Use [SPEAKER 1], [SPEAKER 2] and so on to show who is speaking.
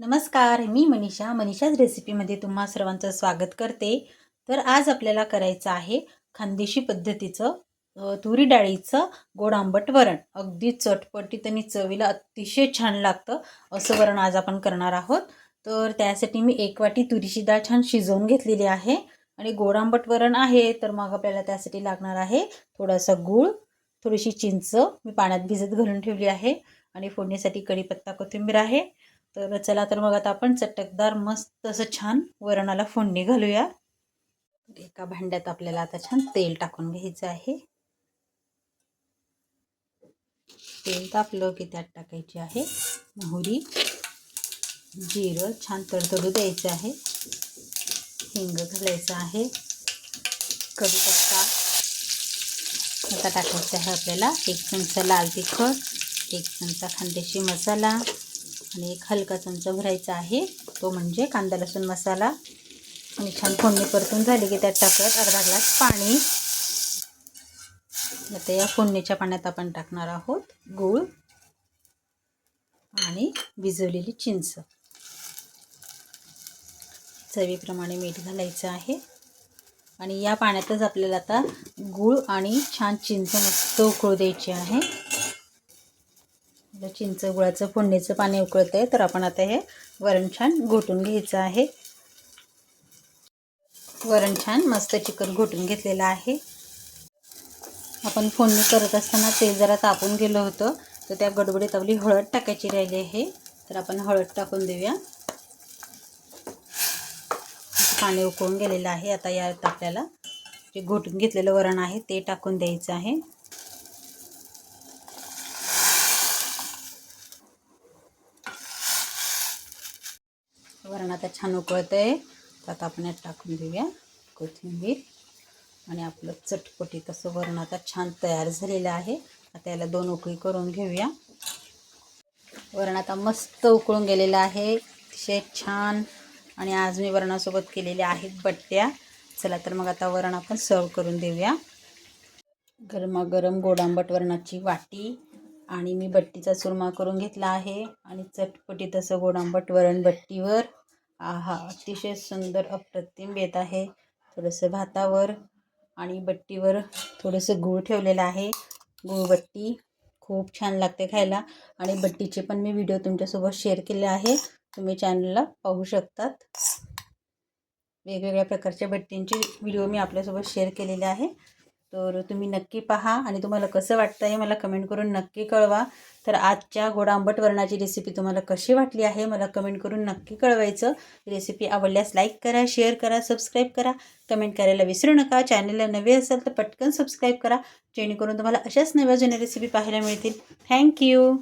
[SPEAKER 1] नमस्कार मी मनीषा. मनीषाच रेसिपीमध्ये तुम्हा सर्वांचं स्वागत करते. तर आज आपल्याला करायचं आहे खानदेशी पद्धतीचं तुरी डाळीचं गोड आंबट वरण. अगदी चटपटीत आणि चवीला अतिशय छान लागतं असं वरण आज आपण करणार आहोत. तर त्यासाठी मी एक वाटी तुरीची डाळ छान शिजवून घेतलेली आहे. आणि गोड आंबट वरण आहे तर मग आपल्याला त्यासाठी लागणार आहे थोडासा गूळ थोडीशी चिंच. मी पाण्यात भिजत घालून ठेवली आहे. आणि फोडणीसाठी कढीपत्ता कोथिंबीर आहे. तर चला तर मग आता आपण चटकदार मस्त असं छान वरणाला फोडणी घालूया. एका भांड्यात आपल्याला आता छान तेल टाकून घ्यायचं आहे. तेल तापलं की त्यात टाकायची आहे मोहरी जिरं छान तडतडू द्यायचं आहे. हिंग घालायचं आहे. कढीपत्ता आता टाकायचं आहे आपल्याला. एक चमचा लाल तिखट एक चमचा खांदेशी मसाला. आणि एक हलका चमचा भरायचा आहे. तो म्हणजे कांदा लसूण मसाला आणि छान फोडणी परतून झाली की त्यात टाकत अर्धा ग्लास पाणी. आता या फोडणीच्या पाण्यात आपण टाकणार आहोत गूळ आणि भिजवलेली चिंच. चवीप्रमाणे मीठ घालायचं आहे. आणि या पाण्यातच आपल्याला आता गूळ आणि छान चिंच मस्त उकळू द्यायची आहे. आता चिंच गुळाचं फोडणीचं पाणी उकळत आहे तर आपण आता हे वरण छान घोटून घ्यायचं आहे. वरण छान मस्त चिकन घोटून घेतलेलं आहे. आपण फोडणी करत असताना तेल जरा तापून गेलं होतं तर त्या गडबडीत आपली हळद टाकायची राहिली आहे. तर आपण हळद टाकून देऊया. पाणी उकळून गेलेलं आहे. आता यात आपल्याला जे घोटून घेतलेलं वरण आहे ते टाकून द्यायचं आहे. वरण आता छान उकळतं आहे तर आता आपण यात टाकून देऊया कोथिंबीर. आणि आपलं चटपटीत असं वरण आता छान तयार झालेलं आहे. आता याला दोन उकळी करून घेऊया. वरण आता मस्त उकळून गेलेलं आहे. अतिशय छान. आणि आज मी वरणासोबत केलेल्या आहेत बट्ट्या. चला तर मग आता वरण आपण सर्व करून देऊया. गरमागरम गोडांबट वरणाची वाटी. आणि मी बट्टीचा चुरमा करून घेतला आहे. आणि चटपटीत असं गोडांबट वरण बट्टीवर. आहा अतिशय सुंदर अप्रतिम बेत आहे. थोडंसं भातावर आणि बट्टीवर थोडंसं गूळ ठेवलेलं आहे. गूळबट्टी खूप छान लागते खायला. आणि बट्टीचे पण मी व्हिडिओ तुमच्यासोबत शेअर केले आहे. तुम्ही चॅनलला पाहू शकतात. वेगवेगळ्या प्रकारच्या बट्टींचे व्हिडिओ मी आपल्यासोबत शेअर केलेले आहे. तर तुम्ही नक्की पहा आणि तुम्हाला कसं वाटतं आहे मला कमेंट करून नक्की कळवा. तर आजच्या गोड आंबट वरणाची रेसिपी तुम्हाला कशी वाटली आहे मला कमेंट करून नक्की कळवायचं. रेसिपी आवडल्यास लाईक करा शेअर करा सबस्क्राईब करा. कमेंट करायला विसरू नका. चॅनलला नवे असेल तर पटकन सबस्क्राईब करा. जेणेकरून तुम्हाला अशाच नव्या जुन्या रेसिपी पाहायला मिळतील. थँक्यू